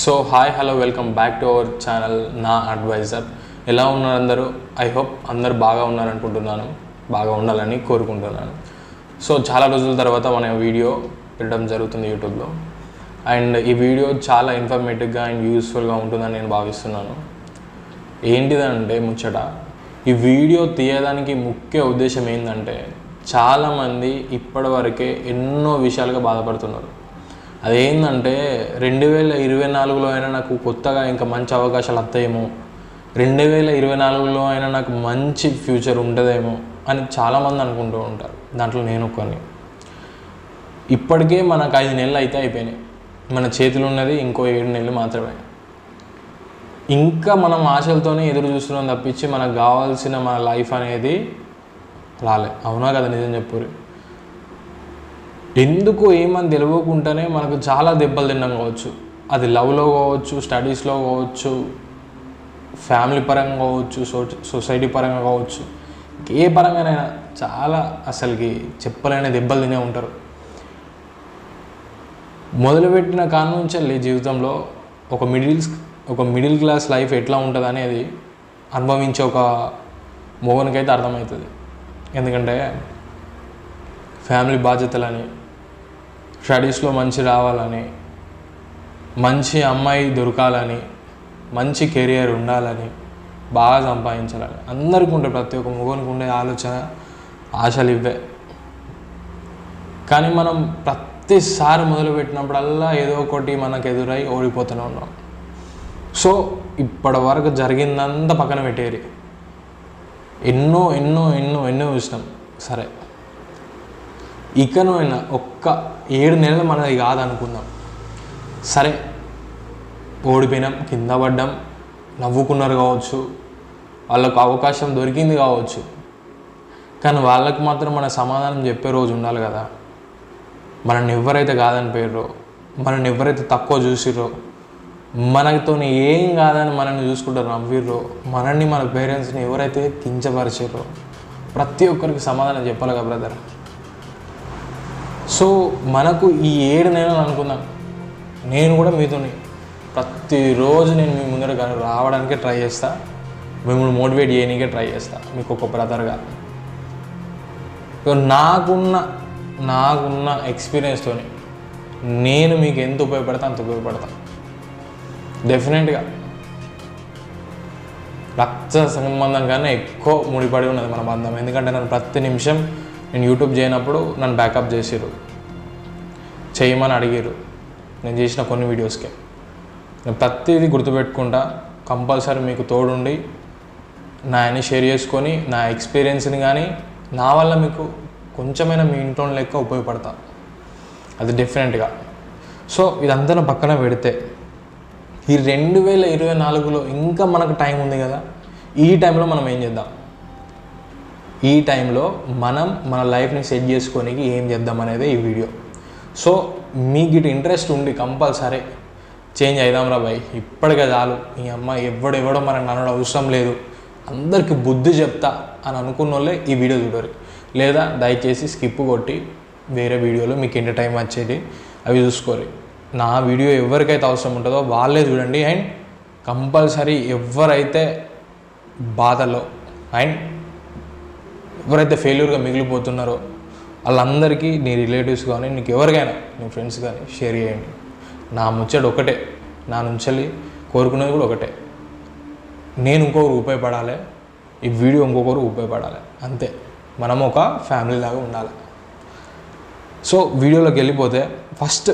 So hi hello welcome back to our channel నా advisor. ఎలా ఉన్నారు అందరూ? ఐ హోప్ అందరు బాగా ఉన్నారనుకుంటున్నాను. బాగా ఉండాలని కోరుకుంటున్నాను. సో చాలా రోజుల తర్వాత మన వీడియో పెట్టడం జరుగుతుంది యూట్యూబ్లో. అండ్ ఈ వీడియో చాలా ఇన్ఫర్మేటివ్గా అండ్ యూస్ఫుల్గా ఉంటుందని నేను భావిస్తున్నాను. ఏంటిదంటే ముచ్చట ఈ వీడియో తీయడానికి ముఖ్య ఉద్దేశం ఏంటంటే చాలామంది ఇప్పటివరకే ఎన్నో విషయాలుగా బాధపడుతున్నారు. అదేంటంటే రెండు వేల ఇరవై నాలుగులో అయినా నాకు కొత్తగా ఇంకా మంచి అవకాశాలు వస్తాయేమో. రెండు వేల ఇరవై నాలుగులో అయినా నాకు మంచి ఫ్యూచర్ ఉంటుందేమో అని చాలామంది అనుకుంటూ ఉంటారు. దాంట్లో నేను కొన్ని ఇప్పటికే మనకు ఐదు నెలలు అయితే అయిపోయినాయి. మన చేతిలో ఉన్నది ఇంకో ఏడు నెలలు మాత్రమే. ఇంకా మనం ఆశలతోనే ఎదురు చూస్తున్నాం తప్పించి మనకు కావాల్సిన మన లైఫ్ అనేది రాలే. అవునా కదా నిజం చెప్పురి ఎందుకు ఏమని తెలియకుండానే మనకు చాలా దెబ్బలు తిన్నాం కావచ్చు. అది లవ్లో కావచ్చు స్టడీస్లో కావచ్చు ఫ్యామిలీ పరంగా కావచ్చు సో సొసైటీ పరంగా కావచ్చు. ఏ పరంగానైనా చాలా అసలుకి చెప్పలేని దెబ్బలు తినే ఉంటారు. మొదలుపెట్టిన కాడ నుంచి జీవితంలో ఒక మిడిల్ ఒక మిడిల్ క్లాస్ లైఫ్ ఎట్లా ఉంటుంది అనేది అనుభవించే ఒక మోగనికైతే అర్థమవుతుంది. ఎందుకంటే ఫ్యామిలీ బాధ్యతలని స్టడీస్లో మంచి రావాలని మంచి అమ్మాయి దొరకాలని మంచి కెరియర్ ఉండాలని బాగా సంపాదించాలని. అందరికీ ఉండే ప్రతి ఒక్క మగనికి ఉండే ఆలోచన ఆశలు ఇవే. కానీ మనం ప్రతిసారి మొదలుపెట్టినప్పుడల్లా ఏదో ఒకటి మనకు ఎదురై ఓడిపోతూనే ఉన్నాం. సో ఇప్పటి వరకు జరిగిందంతా పక్కన పెట్టేరి. ఎన్నో ఎన్నో ఎన్నో ఎన్నో చూసినాం సరే. ఇకనైనా ఒక్క ఏడు నెలలు మనది కాదనుకుందాం. సరే ఓడిపోయినాం కింద పడ్డాం నవ్వుకున్నారు కావచ్చు వాళ్ళకు అవకాశం దొరికింది కావచ్చు. కానీ వాళ్ళకు మాత్రం మన సమాధానం చెప్పే రోజు ఉండాలి కదా. మనల్ని ఎవరైతే కాదనిపోయారో మనల్ని ఎవరైతే తక్కువ చూసిర్రో మనతో ఏం కాదని మనల్ని చూసుకుంటారు నవ్విర్రో మనల్ని మన పేరెంట్స్ని ఎవరైతే కించపరిచారో ప్రతి ఒక్కరికి సమాధానం చెప్పాలి కదా బ్రదర్ సో మనకు ఈ ఏడు నెలలు అనుకుందాం నేను కూడా మీతోని ప్రతిరోజు నేను మీ ముందర రావడానికే ట్రై చేస్తా. మిమ్మల్ని మోటివేట్ చేయడానికే ట్రై చేస్తా. మీకు ఒక బ్రదర్గా నాకున్న నాకున్న ఎక్స్పీరియన్స్తోని నేను మీకు ఎంత ఉపయోగపడతా అంత ఉపయోగపడతా. డెఫినెట్గా రక్త సంబంధం కన్నా ఎక్కువ ముడిపడి ఉన్నది మన బంధం. ఎందుకంటే నన్ను ప్రతి నిమిషం నేను యూట్యూబ్ చేయనప్పుడు నన్ను బ్యాకప్ చేసిరు చేయమని అడిగారు నేను చేసిన కొన్ని వీడియోస్కే. నేను ప్రతిదీ గుర్తుపెట్టుకుంటా కంపల్సరీ మీకు తోడుండి నా అన్ని షేర్ చేసుకొని నా ఎక్స్పీరియన్స్ని కానీ నా వల్ల మీకు కొంచెమైనా మీ ఇంట్లో లెక్క ఉపయోగపడతా. అది డెఫినెట్గా సో ఇదంతా పక్కన పెడితే ఈ రెండు వేల ఇరవై నాలుగులో ఇంకా మనకు టైం ఉంది కదా? ఈ టైంలో మనం ఏం చేద్దాం? ఈ టైంలో మనం మన లైఫ్ని సెట్ చేసుకోనికి ఏం చేద్దాం అనేది ఈ వీడియో. సో మీకు ఇటు ఇంట్రెస్ట్ ఉండి కంపల్సరీ చేంజ్ అయిదాం రా బాయ్. ఇప్పటికే చాలు. ఈ ఎవడు ఎవడెవడో మనకు నన్ను అవసరం లేదు. అందరికీ బుద్ధి చెప్తా అని అనుకున్న వాళ్ళే ఈ వీడియో చూడరు. లేదా దయచేసి స్కిప్ కొట్టి వేరే వీడియోలో మీకు ఎంత టైం వచ్చేది అవి చూసుకోరు. నా వీడియో ఎవరికైతే అవసరం ఉంటుందో వాళ్ళే చూడండి. అండ్ కంపల్సరీ ఎవరైతే బాధలో అండ్ ఎవరైతే ఫెయిల్యూర్గా మిగిలిపోతున్నారో వాళ్ళందరికీ నీ రిలేటివ్స్ కానీ నీకు ఎవరికైనా నీ ఫ్రెండ్స్ కానీ షేర్ చేయండి. నా ముచ్చడు ఒకటే నా నుంచి కోరుకునేది కూడా ఒకటే. నేను ఇంకొకరు ఉపయోగపడాలి ఈ వీడియో ఇంకొకరు ఉపయోగపడాలి అంతే. మనం ఒక ఫ్యామిలీ లాగా ఉండాలి. సో వీడియోలోకి వెళ్ళిపోతే ఫస్ట్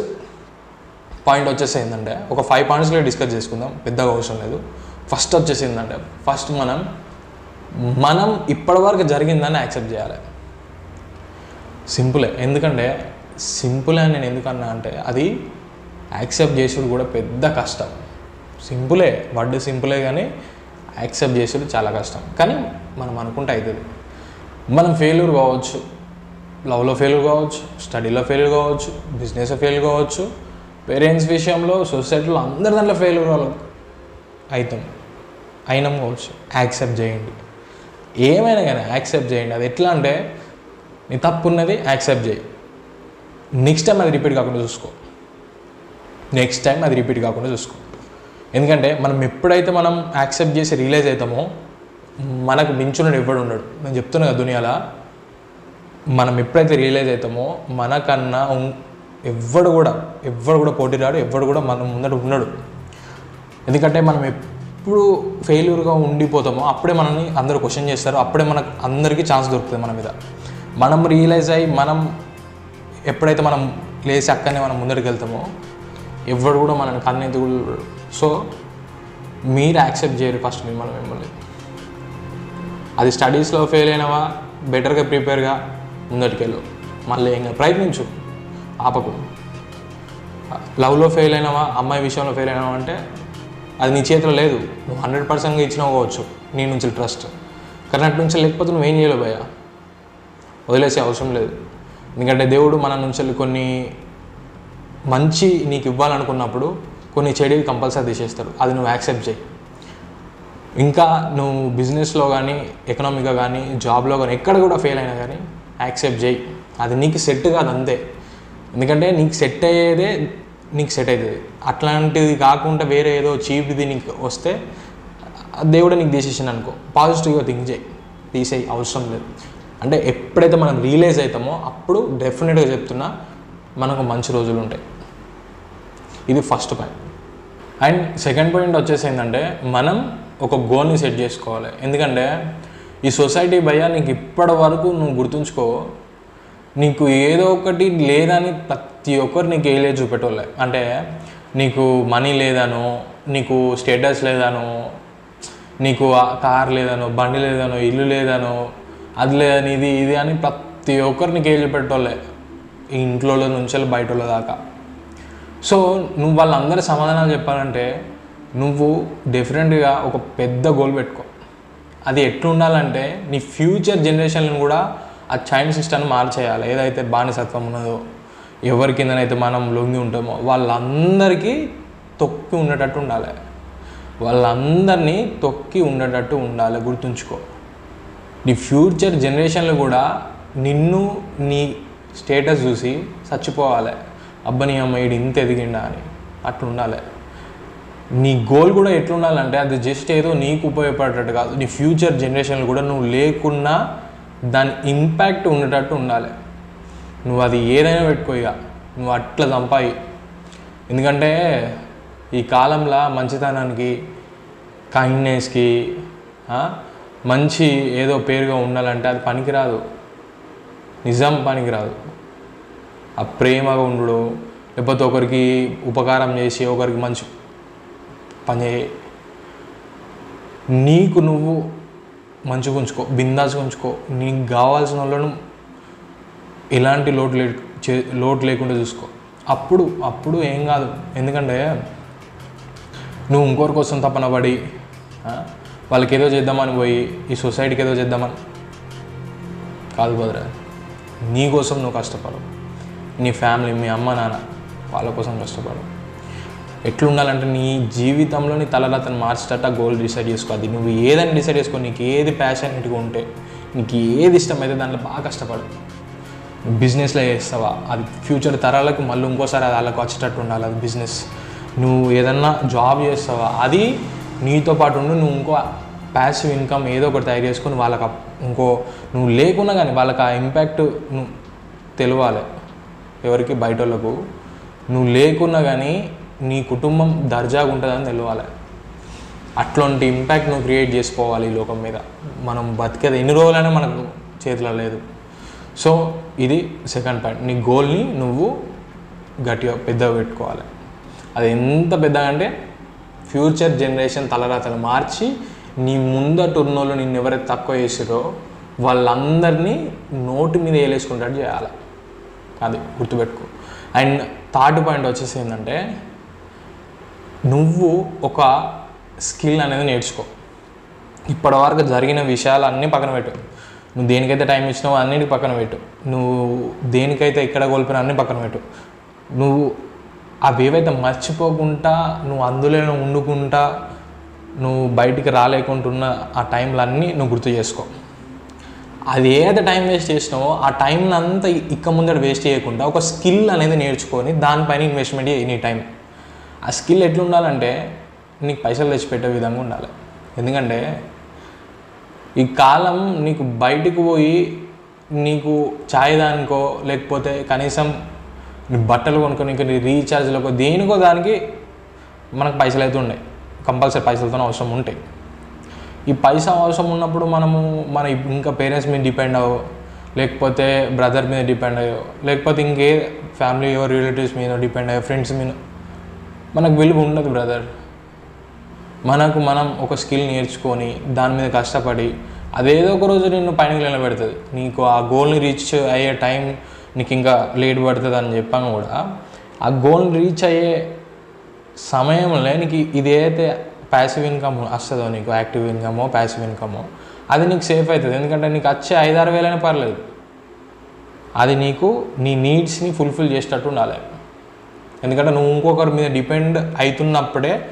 పాయింట్ వచ్చేసి ఏంటంటే ఒక ఫైవ్ పాయింట్స్లో డిస్కస్ చేసుకుందాం పెద్దగా అవసరం లేదు. ఫస్ట్ వచ్చేసి ఏంటంటే ఫస్ట్ మనం మనం ఇప్పటివరకు జరిగిందని యాక్సెప్ట్ చేయాలి. సింపులే. ఎందుకంటే సింపుల్ అని నేను ఎందుకన్నా అంటే అది యాక్సెప్ట్ చేసుడు కూడా పెద్ద కష్టం. సింపులే. వర్డ్ సింపులే కానీ యాక్సెప్ట్ చేసుడు చాలా కష్టం. కానీ మనం అనుకుంటే అవుతుంది మనం ఫెయిల్యూర్ కావచ్చు. లవ్లో ఫెయిల్యూర్ కావచ్చు. స్టడీలో ఫెయిల్యూర్ కావచ్చు. బిజినెస్లో ఫెయిల్ కావచ్చు. పేరెంట్స్ విషయంలో సొసైటీలో అందరి దాంట్లో ఫెయిల్యూర్ వాళ్ళు అవుతాం అయినాం కావచ్చు. యాక్సెప్ట్ చేయండి. ఏమైనా కానీ యాక్సెప్ట్ చేయండి. అది ఎట్లా అంటే నీ తప్పు ఉన్నది యాక్సెప్ట్ చేయి. నెక్స్ట్ టైం అది రిపీట్ కాకుండా చూసుకో. నెక్స్ట్ టైం అది రిపీట్ కాకుండా చూసుకో. ఎందుకంటే మనం ఎప్పుడైతే మనం యాక్సెప్ట్ చేసి రియలైజ్ అవుతామో మనకు మించున్నాడు ఎవడు ఉండడు. నేను చెప్తున్నా కదా దునియాలా మనం ఎప్పుడైతే రియలైజ్ అవుతామో మనకన్నా ఎవడు ఎవ్వడు కూడా ఎవ్వడు కూడా పోటీ రాడు ఎవ్వడు కూడా మనం ముందట ఉన్నాడు ఎందుకంటే మనం ఎప్పుడు ఫెయిల్యూర్గా ఉండిపోతామో అప్పుడే మనల్ని అందరూ క్వశ్చన్ చేస్తారు. అప్పుడే మనకు అందరికీ ఛాన్స్ దొరుకుతుంది మన మీద. మనం రియలైజ్ అయ్యి మనం ఎప్పుడైతే మనం లేచి అక్కడనే మనం ముందరికి వెళ్తామో ఎవడు కూడా మనల్ని కన్నెందుకు సో మీరు యాక్సెప్ట్ చేయరు ఫస్ట్ మిమ్మల్ని మిమ్మల్ని. అది స్టడీస్లో ఫెయిల్ అయినావా బెటర్గా ప్రిపేర్గా ముందటికెళ్ళు మళ్ళీ ఇంకా ప్రయత్నించు. ఆపకు. లవ్లో ఫెయిల్ అయినావా అమ్మాయి విషయంలో ఫెయిల్ అయినావా అంటే అది నీ చేతిలో లేదు. నువ్వు హండ్రెడ్ పర్సెంట్గా ఇచ్చినవ్వచ్చు నీ నుంచి ట్రస్ట్. కానీ అటు నుంచి లేకపోతే నువ్వేం చేయలేవు భయ్యా. వదిలేసే అవసరం లేదు. ఎందుకంటే దేవుడు మన నుంచి కొన్ని మంచి నీకు ఇవ్వాలనుకున్నప్పుడు కొన్ని చెడివి కంపల్సరీ తీసేస్తాడు అది నువ్వు యాక్సెప్ట్ చేయి. ఇంకా నువ్వు బిజినెస్లో కానీ ఎకనామిక్గా కానీ జాబ్లో కానీ ఎక్కడ కూడా ఫెయిల్ అయినా కానీ యాక్సెప్ట్ చేయి. అది నీకు సెట్ కాదు అంతే. ఎందుకంటే నీకు సెట్ అయ్యేదే నీకు సెట్ అవుతుంది. అట్లాంటిది కాకుండా వేరే ఏదో చీప్ది నీకు వస్తే దేవుడు దేవుడే నీకు తీసేసాను అనుకో. పాజిటివ్గా థింక్ చేయి. తీసేయి అవసరం లేదు. అంటే ఎప్పుడైతే మనం రియలైజ్ అవుతామో అప్పుడు డెఫినెట్గా చెప్తున్నా మనకు మంచి రోజులు ఉంటాయి. ఇది first point and second point వచ్చేసి ఏంటంటే మనం ఒక గోల్ని సెట్ చేసుకోవాలి. ఎందుకంటే ఈ సొసైటీ భయ నీకు ఇప్పటి వరకు నువ్వు గుర్తుంచుకో నీకు ఏదో ఒకటి లేదని ప్రతి ప్రతి ఒక్కరు నీకు ఏలే చూపెట్టోళ్ళే. అంటే నీకు మనీ లేదనో నీకు స్టేటస్ లేదనో నీకు కార్ లేదనో బండి లేదనో ఇల్లు లేదనో అది లేదని ఇది ఇది అని ప్రతి ఒక్కరు నీకు ఏళ్ళు పెట్టోళ్ళే ఇంట్లో నుంచి బయట వాళ్ళ దాకా. సో నువ్వు వాళ్ళందరి సమాధానాలు చెప్పాలంటే నువ్వు డిఫరెంట్గా ఒక పెద్ద గోల్ పెట్టుకో. అది ఎట్లుండాలంటే నీ ఫ్యూచర్ జనరేషన్లను కూడా ఆ చైన్ సిస్టమ్ మార్చేయాలి. ఏదైతే బానిసత్వం ఉన్నదో ఎవరి కిందనైతే మనం లొంగి ఉంటామో వాళ్ళందరికీ తొక్కి ఉండేటట్టు ఉండాలి. వాళ్ళందరినీ తొక్కి ఉండేటట్టు ఉండాలి. గుర్తుంచుకో. నీ ఫ్యూచర్ జనరేషన్లు కూడా నిన్ను నీ స్టేటస్ చూసి చచ్చిపోవాలి. అబ్బా నీ ఇంత ఎదిగిండా అని అట్లుండాలి నీ గోల్ కూడా ఎట్లుండాలంటే అది జస్ట్ ఏదో నీకు ఉపయోగపడేటట్టు కాదు. నీ ఫ్యూచర్ జనరేషన్లు కూడా నువ్వు లేకున్నా దాని ఇంపాక్ట్ ఉండేటట్టు ఉండాలి. నువ్వు అది ఏదైనా పెట్టుకో ఇక. నువ్వు అట్లా చంపాయి ఎందుకంటే ఈ కాలంలో మంచితనానికి కైండ్నెస్కి మంచి ఏదో పేరుగా ఉండాలంటే అది పనికిరాదు. నిజం పనికిరాదు. ఆ ప్రేమగా ఉండు లేకపోతే ఒకరికి ఉపకారం చేసి ఒకరికి మంచి పని నీకు నువ్వు మంచిగా ఉంచుకో బిందాసుగా ఉంచుకో. నీకు కావాల్సిన వాళ్ళను ఎలాంటి లోటు లే చే- లోటు లేకుండా చూసుకో. అప్పుడు అప్పుడు ఏం కాదు. ఎందుకంటే నువ్వు ఇంకోరి కోసం తపన పడి వాళ్ళకి ఏదో చేద్దామని పోయి ఈ సొసైటీకి ఏదో చేద్దామని. కాదు బదరా నీ కోసం నువ్వు కష్టపడు నీ ఫ్యామిలీ మీ అమ్మ నాన్న వాళ్ళ కోసం కష్టపడు ఎట్లుండాలంటే నీ జీవితంలో నీ తలరాతను మార్చేటట్టు ఆ గోల్ డిసైడ్ చేసుకో. అది నువ్వు ఏదని డిసైడ్ చేసుకో. నీకు ఏది ప్యాషనేట్గా ఉంటే నీకు ఏది ఇష్టమైతే దాంట్లో బాగా కష్టపడు. బిజినెస్లో చేస్తావా? అది ఫ్యూచర్ తరాలకు మళ్ళీ ఇంకోసారి అది వాళ్ళకి వచ్చేటట్టు ఉండాలి అది బిజినెస్. నువ్వు ఏదన్నా జాబ్ చేస్తావా? అది నీతో పాటు ఉండి నువ్వు ఇంకో ప్యాసివ్ ఇన్కమ్ ఏదో ఒకటి తయారు చేసుకొని వాళ్ళకి ఇంకో నువ్వు లేకున్నా కానీ వాళ్ళకి ఆ ఇంపాక్ట్ నువ్వు తెలియాలి ఎవరికి బయట వాళ్ళకు నువ్వు లేకున్నా కానీ నీ కుటుంబం దర్జాగా ఉంటుందని తెలియాలి అట్లాంటి ఇంపాక్ట్ నువ్వు క్రియేట్ చేసుకోవాలి ఈ లోకం మీద. మనం బతికేది ఎన్ని రోజులైనా మనకు చేతిలో లేదు. సో ఇది సెకండ్ పాయింట్ నీ గోల్ని నువ్వు గట్టిగా పెద్దగా పెట్టుకోవాలి. అది ఎంత పెద్దగా అంటే ఫ్యూచర్ జనరేషన్ తలరాతలు మార్చి నీ ముందట ఉన్నోళ్ళు నిన్ను ఎవరైతే తక్కువ చేసిరో వాళ్ళందరినీ నోటి మీద వేలేసుకుంటాడు చేయాలి. అది గుర్తుపెట్టుకో. అండ్ థర్డ్ పాయింట్ వచ్చేసి ఏంటంటే నువ్వు ఒక స్కిల్ అనేది నేర్చుకో. ఇప్పటివరకు జరిగిన విషయాలు అన్నీ పక్కన పెట్టు. నువ్వు దేనికైతే టైం ఇచ్చినావో అన్నిటికి పక్కన పెట్టు. నువ్వు దేనికైతే ఎక్కడ కోల్పోయినా అన్ని పక్కన పెట్టు. నువ్వు అవి ఏవైతే మర్చిపోకుండా నువ్వు అందులోనే ఉండుకుంటా నువ్వు బయటికి రాలేకుంటున్న ఆ టైంలన్నీ నువ్వు గుర్తు చేసుకో. అది ఏదైతే టైం వేస్ట్ చేసినావో ఆ టైంని అంతా ఇక్క ముందర వేస్ట్ చేయకుండా ఒక స్కిల్ అనేది నేర్చుకొని దానిపైన ఇన్వెస్ట్మెంట్ చేయి నీ టైం ఆ స్కిల్ ఎట్లా ఉండాలంటే నీకు పైసలు తెచ్చిపెట్టే విధంగా ఉండాలి. ఎందుకంటే ఈ కాలం నీకు బయటికి పోయి నీకు ఛాయ్ దానికో లేకపోతే కనీసం నీ బట్టలు కొనుక్కొని నీ రీఛార్జ్లకో దేనికో దానికి మనకు పైసలు అయితే ఉన్నాయి. కంపల్సరీ పైసలతో అవసరం ఉంటాయి. ఈ పైసా అవసరం ఉన్నప్పుడు మనము మన ఇంకా పేరెంట్స్ మీద డిపెండ్ అవ్వో లేకపోతే బ్రదర్ మీద డిపెండ్ అయ్యో లేకపోతే ఇంకే ఫ్యామిలీ రిలేటివ్స్ మీద డిపెండ్ అయ్యో ఫ్రెండ్స్ మీద. మనకు విలువ ఉండదు బ్రదర్. మనకు మనం ఒక స్కిల్ నేర్చుకొని దాని మీద కష్టపడి అదేదో ఒక రోజు నిన్ను పైన నిలబెడుతుంది. నీకు ఆ గోల్ని రీచ్ అయ్యే టైం నీకు ఇంకా లేట్ పడుతుంది అని చెప్పాను కూడా. ఆ గోల్ని రీచ్ అయ్యే సమయంలో నీకు ఇదైతే ప్యాసివ్ ఇన్కమ్ వస్తుందో నీకు యాక్టివ్ ఇన్కమో ప్యాసివ్ ఇన్కమో అది నీకు సేఫ్ అవుతుంది. ఎందుకంటే నీకు వచ్చే ఐదారు వేలైనా పర్లేదు. అది నీకు నీ నీడ్స్ని ఫుల్ఫిల్ చేసేటట్టు ఉండాలి. ఎందుకంటే నువ్వు ఇంకొకరి మీద డిపెండ్ అవుతున్నప్పుడే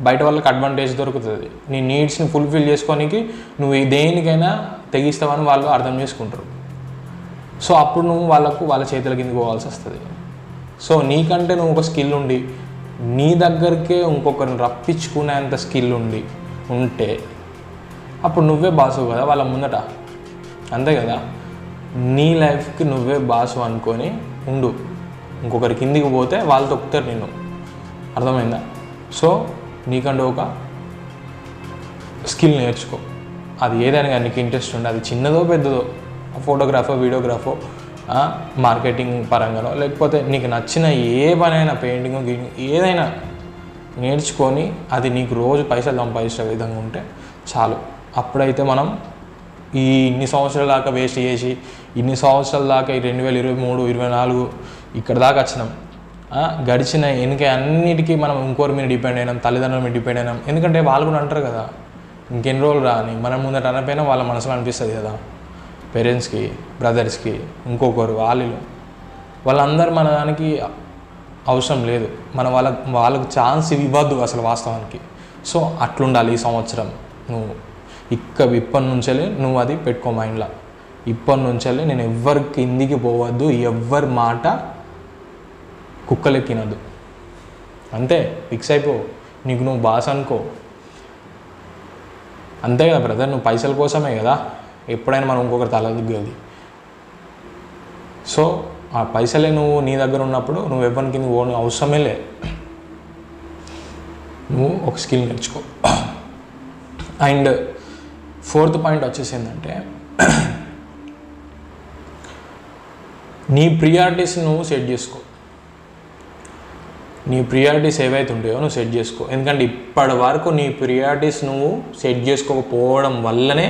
బయట వాళ్ళకి అడ్వాంటేజ్ దొరుకుతుంది. నీ నీడ్స్ని ఫుల్ఫిల్ చేసుకోనికి నువ్వు దేనికైనా తెగిస్తావని వాళ్ళు అర్థం చేసుకుంటారు. సో అప్పుడు నువ్వు వాళ్ళకు వాళ్ళ చేతుల కిందకి పోవాల్సి వస్తుంది. సో నీకంటే నువ్వు ఒక స్కిల్ ఉండి నీ దగ్గరికే ఇంకొకరిని రప్పించుకునేంత స్కిల్ ఉండి ఉంటే అప్పుడు నువ్వే బాసు కదా వాళ్ళ ముందట. అంతే కదా? నీ లైఫ్కి నువ్వే బాసు అనుకొని ఉండు. ఇంకొకరి కిందికి పోతే వాళ్ళు తొక్కుతారు నిన్ను. అర్థమైందా? సో నీకంటూ ఒక స్కిల్ నేర్చుకో. అది ఏదైనా కానీ నీకు ఇంట్రెస్ట్ ఉండే అది చిన్నదో పెద్దదో ఫోటోగ్రాఫో వీడియోగ్రాఫో మార్కెటింగ్ పరంగానో లేకపోతే నీకు నచ్చిన ఏ పనైనా పెయింటింగ్ ఏదైనా నేర్చుకొని అది నీకు రోజు పైసలు సంపాదించే విధంగా ఉంటే చాలు. అప్పుడైతే మనం ఈ ఇన్ని సంవత్సరాల దాకా వేస్ట్ చేసి ఇన్ని సంవత్సరాల దాకా ఈ రెండు వేల ఇరవై మూడు ఇరవై నాలుగు ఇక్కడ దాకా వచ్చినాం. గడిచిన వెనుక అన్నిటికీ మనం ఇంకోరి మీద డిపెండ్ అయినాం తల్లిదండ్రుల మీద డిపెండ్ అయినాం. ఎందుకంటే వాళ్ళు కూడా అంటారు కదా ఇంకెన్ని రోజులు రాని మనం ముందట అనపోయినా వాళ్ళ మనసులో అనిపిస్తుంది కదా. పేరెంట్స్కి బ్రదర్స్కి ఇంకొకరు వాళ్ళు వాళ్ళందరూ మన దానికి అవసరం లేదు. మన వాళ్ళ వాళ్ళకు ఛాన్స్ ఇవ్వద్దు అసలు వాస్తవానికి. సో అట్లుండాలి ఈ సంవత్సరం. నువ్వు ఇక్క ఇప్పటి నుంచెల్లి నువ్వు అది పెట్టుకో మైండ్లో. ఇప్పటి నుంచెల్లి నేను ఎవ్వరి కిందికి పోవద్దు ఎవ్వరి మాట కుక్కలెక్కినద్దు అంతే ఫిక్స్ అయిపో. నీకు నువ్వు బాస్ అనుకో. అంతే కదా బ్రదర్ నువ్వు పైసల కోసమే కదా. ఎప్పుడైనా మనం ఇంకొకరి తల దిగ్గది సో ఆ పైసలే నువ్వు నీ దగ్గర ఉన్నప్పుడు నువ్వు ఎవరికి కింద ఓన్ అవసరమే లే. నువ్వు ఒక స్కిల్ నేర్చుకో. అండ్ ఫోర్త్ పాయింట్ వచ్చేసి ఏంటంటే నీ ప్రియారిటీస్ నువ్వు సెట్ చేసుకో. నీ ప్రియారిటీస్ ఏవైతే ఉంటాయో నువ్వు సెట్ చేసుకో. ఎందుకంటే ఇప్పటి వరకు నీ ప్రియారిటీస్ నువ్వు సెట్ చేసుకోకపోవడం వల్లనే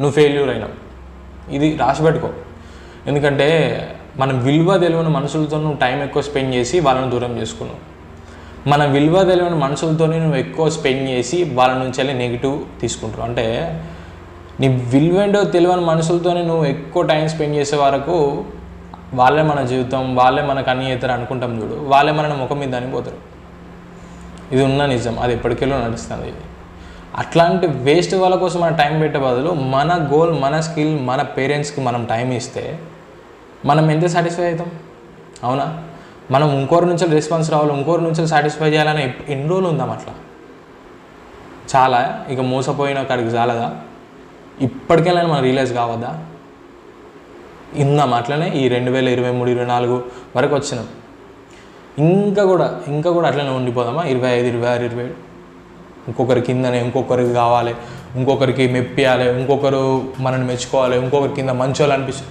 నువ్వు ఫెయిల్యూర్ అయినావు. ఇది రాసి పెట్టుకో. ఎందుకంటే మన విలువ తెలియని మనుషులతో నువ్వు టైం ఎక్కువ స్పెండ్ చేసి వాళ్ళని దూరం చేసుకున్నావు. మన విలువ తెలియని మనుషులతోనే నువ్వు ఎక్కువ స్పెండ్ చేసి వాళ్ళ నుంచి వెళ్ళి నెగిటివ్ తీసుకుంటావు అంటే నీ విలువేంటో తెలియని మనుషులతోనే నువ్వు ఎక్కువ టైం స్పెండ్ చేసే వరకు వాళ్ళే మన జీవితం వాళ్ళే మనకు అన్ని అవుతారు అనుకుంటాం చూడు వాళ్ళే మన ముఖం మీద అనిపోతారు ఇది ఉన్న నిజం అది ఎప్పటికెళ్ళో నడుస్తుంది. అట్లాంటి వేస్ట్ వాళ్ళ కోసం మన టైం పెట్టే బదులు మన గోల్ మన స్కిల్ మన పేరెంట్స్కి మనం టైం ఇస్తే మనం ఎంత సాటిస్ఫై అవుతాం? అవునా? మనం ఇంకోరి నుంచి రెస్పాన్స్ రావాలి ఇంకోరి నుంచి సాటిస్ఫై చేయాలని ఎన్ని రోజులు ఉందాం అట్లా? చాలా ఇక మోసపోయిన కాడికి చాలదా ఇప్పటికెళ్ళని మనం రియలైజ్ కావద్దా? ఇందాం అట్లనే ఈ రెండు వేల ఇరవై మూడు ఇరవై నాలుగు వరకు వచ్చినాం. ఇంకా కూడా ఇంకా కూడా అట్లనే ఉండిపోదామా? ఇరవై ఐదు ఇరవై ఆరు ఇరవై ఏడు. ఇంకొకరి కిందనే ఇంకొకరికి కావాలి ఇంకొకరికి మెప్పియాలి ఇంకొకరు మనల్ని మెచ్చుకోవాలి ఇంకొకరి కింద మంచోళ్ళు అనిపించు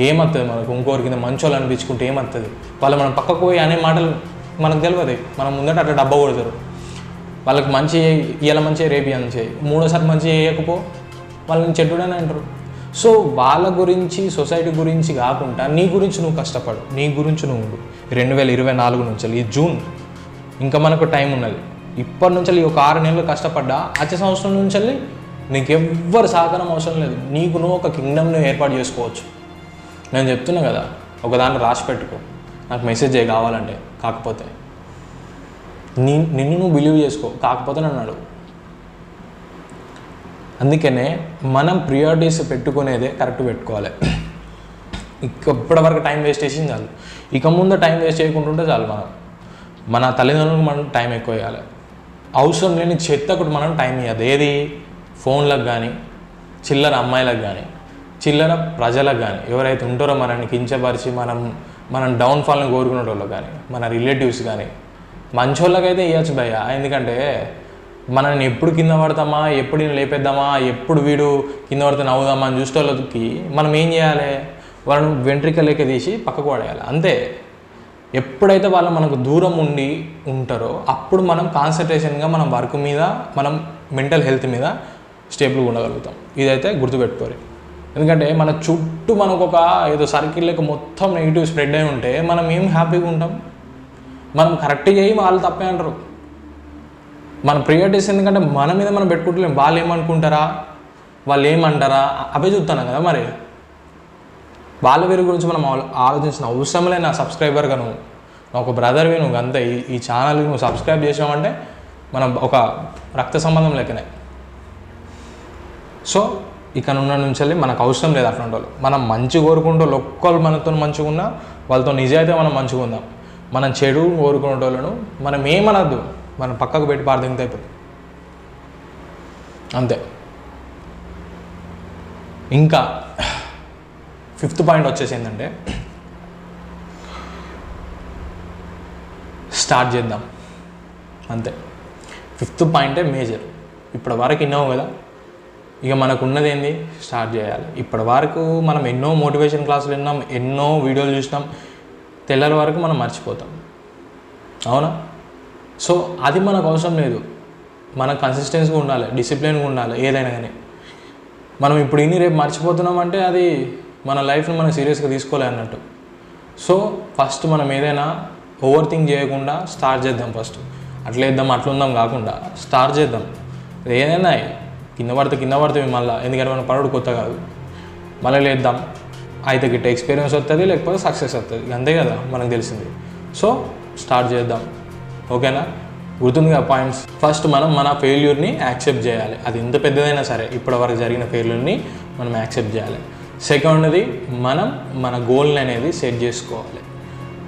ఏమవుతుంది మనకు? ఇంకొకరి కింద మంచోళ్ళు అనిపించుకుంటే ఏమవుతుంది వాళ్ళు మనం పక్కకు పోయి అనే మాటలు మనకు తెలియదు మనం ముందట అట్లా డబ్బా కొడతారు. వాళ్ళకి మంచి ఇలా మంచి రేపు అని చేయి మూడోసారి మంచి వేయకపో వాళ్ళని చెడ్డుడని అంటారు. సో వాళ్ళ గురించి సొసైటీ గురించి కాకుండా నీ గురించి నువ్వు కష్టపడు నీ గురించి నువ్వు ఉండు. రెండు వేల ఇరవై నాలుగు నుంచి ఈ జూన్ ఇంకా మనకు టైం ఉన్నది. ఇప్పటి నుంచి ఈ ఒక ఆరు నెలలు కష్టపడ్డా వచ్చే సంవత్సరం నుంచి నీకు ఎవ్వరు సహకారం అవసరం లేదు. నీకు నువ్వు ఒక కింగ్డమ్ని ఏర్పాటు చేసుకోవచ్చు. నేను చెప్తున్నా కదా ఒక దాన్ని రాసి పెట్టుకో. నాకు మెసేజ్ చేయ కావాలంటే కాకపోతే. నీ నిన్ను నువ్వు బిలీవ్ చేసుకో కాకపోతే నన్ను అడుగు. అందుకనే మనం ప్రియారిటీస్ పెట్టుకునేదే కరెక్ట్ పెట్టుకోవాలి. ఇక ఇప్పటివరకు టైం వేస్ట్ చేసింది చాలు. ఇక ముందు టైం వేస్ట్ చేయకుండా ఉంటే చాలు మనం. మన తల్లిదండ్రులకు మనం టైం ఎక్కువ ఇవ్వాలి. అవసరం లేని చెత్తకు మనం టైం ఇవ్వదు ఏది? ఫోన్లకు కానీ చిల్లర అమ్మాయిలకు కానీ చిల్లర ప్రజలకు కానీ ఎవరైతే ఉంటారో మనల్ని కించపరిచి మనం మనం డౌన్ఫాల్ని కోరుకునే వాళ్ళు కానీ మన రిలేటివ్స్ కానీ మంచోళ్ళకైతే ఇవ్వచ్చు భయ్య. ఎందుకంటే మనల్ని ఎప్పుడు కింద పడతామా? ఎప్పుడు లేపేద్దామా? ఎప్పుడు వీడు కింద పడితే నవ్వుదామా అని చూసేటోళ్ళకి మనం ఏం చేయాలి? వాళ్ళని వెంట్రికలేక తీసి పక్కకు పడేయాలి. అంతే. ఎప్పుడైతే వాళ్ళు మనకు దూరం ఉండి ఉంటారో అప్పుడు మనం కాన్సన్ట్రేషన్గా మనం వర్క్ మీద మనం మెంటల్ హెల్త్ మీద స్టేబుల్గా ఉండగలుగుతాం. ఇదైతే గుర్తుపెట్టుకోరు. ఎందుకంటే మన చుట్టూ మనకు ఒక ఏదో సర్కిల్ లెక్క మొత్తం నెగిటివ్ స్ప్రెడ్ అయి ఉంటే మనం ఏం హ్యాపీగా ఉంటాం? మనం కరెక్ట్గా చేయి వాళ్ళు తప్పే అంటారు. మన ప్రియారిటీస్ ఎందుకంటే మన మీద మనం పెట్టుకుంటలేం. వాళ్ళు ఏమనుకుంటారా? వాళ్ళు ఏమంటారా? అవే చూస్తాను కదా మరి. వాళ్ళ వేరు గురించి మనం ఆలోచించిన అవసరం లేదు నా సబ్స్క్రైబర్గా నువ్వు. నువ్వు ఒక బ్రదర్వి నువ్వు అంతే. ఈ ఈ ఛానల్కి నువ్వు సబ్స్క్రైబ్ చేసావంటే మనం ఒక రక్త సంబంధం లెక్కనే. సో ఇక్కడ ఉన్న నుంచి మనకు అవసరం లేదు అట్లాంటి వాళ్ళు. మనం మంచి కోరుకుంటూ ఒక్కళ్ళు మనతో మంచిగా ఉన్నా వాళ్ళతో నిజాయితీ మనం మంచిగా ఉందాం. మనం చెడు కోరుకునే వాళ్ళను మనం ఏమనద్దు. మనం పక్కకు పెట్టి పారదింగితే అయిపోతుంది. అంతే. ఇంకా ఫిఫ్త్ పాయింట్ వచ్చేసి ఏంటంటే స్టార్ట్ చేద్దాం. అంతే. ఫిఫ్త్ పాయింటే మేజర్. ఇప్పటి వరకు విన్నావు కదా. ఇక మనకు ఉన్నది ఏంది? స్టార్ట్ చేయాలి. ఇప్పటి వరకు మనం ఎన్నో మోటివేషన్ క్లాసులు విన్నాం ఎన్నో వీడియోలు చూసినాం. తెల్లరి వరకు మనం మర్చిపోతాం. అవునా? సో అది మనకు అవసరం లేదు. మన కన్సిస్టెన్సీగా ఉండాలి డిసిప్లిన్గా ఉండాలి ఏదైనా కానీ. మనం ఇప్పుడు ఇన్ని రేపు మర్చిపోతున్నాం అంటే అది మన లైఫ్ని మనం సీరియస్గా తీసుకోలే అన్నట్టు. సో ఫస్ట్ మనం ఏదైనా ఓవర్ థింక్ చేయకుండా స్టార్ట్ చేద్దాం ఫస్ట్ అట్లా వేద్దాం అట్లా ఉందాం కాకుండా స్టార్ట్ చేద్దాం. ఏదైనా కింద పడితే కింద పడితే మళ్ళీ ఎందుకంటే మనం పడడు కొత్త కాదు. మళ్ళీ లేద్దాం. అయితే గిట్ట ఎక్స్పీరియన్స్ వస్తుంది లేకపోతే సక్సెస్ వస్తుంది అంతే కదా మనకు తెలిసింది. సో స్టార్ట్ చేద్దాం. ఓకేనా? గుర్తుందిగా పాయింట్స్. ఫస్ట్ మనం మన ఫెయిల్యూర్ని యాక్సెప్ట్ చేయాలి. అది ఎంత పెద్దదైనా సరే ఇప్పటివరకు జరిగిన ఫెయిల్యూర్ని మనం యాక్సెప్ట్ చేయాలి. సెకండ్ది మనం మన గోల్ని అనేది సెట్ చేసుకోవాలి.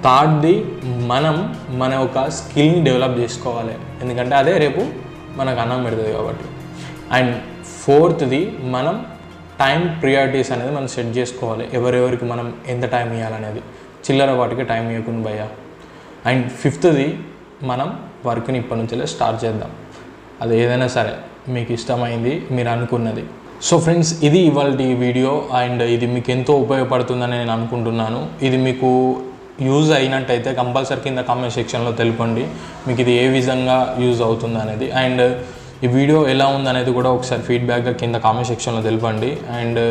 థర్డ్ది మనం మన ఒక స్కిల్ని డెవలప్ చేసుకోవాలి. ఎందుకంటే అదే రేపు మనకు అన్నం పెడుతుంది కాబట్టి. అండ్ ఫోర్త్ది మనం టైం ప్రియారిటీస్ అనేది మనం సెట్ చేసుకోవాలి. ఎవరెవరికి మనం ఎంత టైం ఇవ్వాలనేది చిల్లర వాటికి టైం ఇవ్వకుండా భయ్యా. అండ్ ఫిఫ్త్ది మనం వర్క్ని ఇప్పటి నుంచే స్టార్ట్ చేద్దాం. అది ఏదైనా సరే మీకు ఇష్టమైంది మీరు అనుకున్నది. సో ఫ్రెండ్స్ ఇది ఇవాళ వీడియో అండ్ ఇది మీకు ఎంతో ఉపయోగపడుతుందని నేను అనుకుంటున్నాను. ఇది మీకు యూజ్ అయినట్టయితే కంపల్సరీ కింద కామెంట్ సెక్షన్లో తెలుపండి. మీకు ఇది ఏ విధంగా యూజ్ అవుతుంది అనేది అండ్ ఈ వీడియో ఎలా ఉందనేది కూడా ఒకసారి ఫీడ్బ్యాక్గా కింద కామెంట్ సెక్షన్లో తెలపండి. అండ్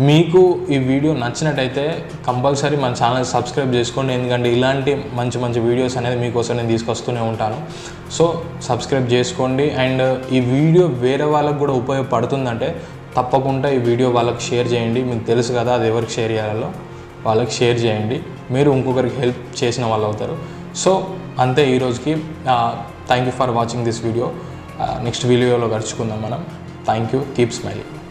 మీకు ఈ వీడియో నచ్చినట్టయితే కంపల్సరీ మన ఛానల్ సబ్స్క్రైబ్ చేసుకోండి. ఎందుకంటే ఇలాంటి మంచి మంచి వీడియోస్ అనేది మీకోసం నేను తీసుకొస్తూనే ఉంటాను. సో సబ్స్క్రైబ్ చేసుకోండి. అండ్ ఈ వీడియో వేరే వాళ్ళకు కూడా ఉపయోగపడుతుందంటే తప్పకుండా ఈ వీడియో వాళ్ళకి షేర్ చేయండి. మీకు తెలుసు కదా అది ఎవరికి షేర్ చేయాలో. వాళ్ళకి షేర్ చేయండి. మీరు ఇంకొకరికి హెల్ప్ చేసిన వాళ్ళు అవుతారు. సో అంతే ఈరోజుకి thank you for watching this video. Next వీడియోలో గడుచుకుందాం మనం. Thank you keep smiling.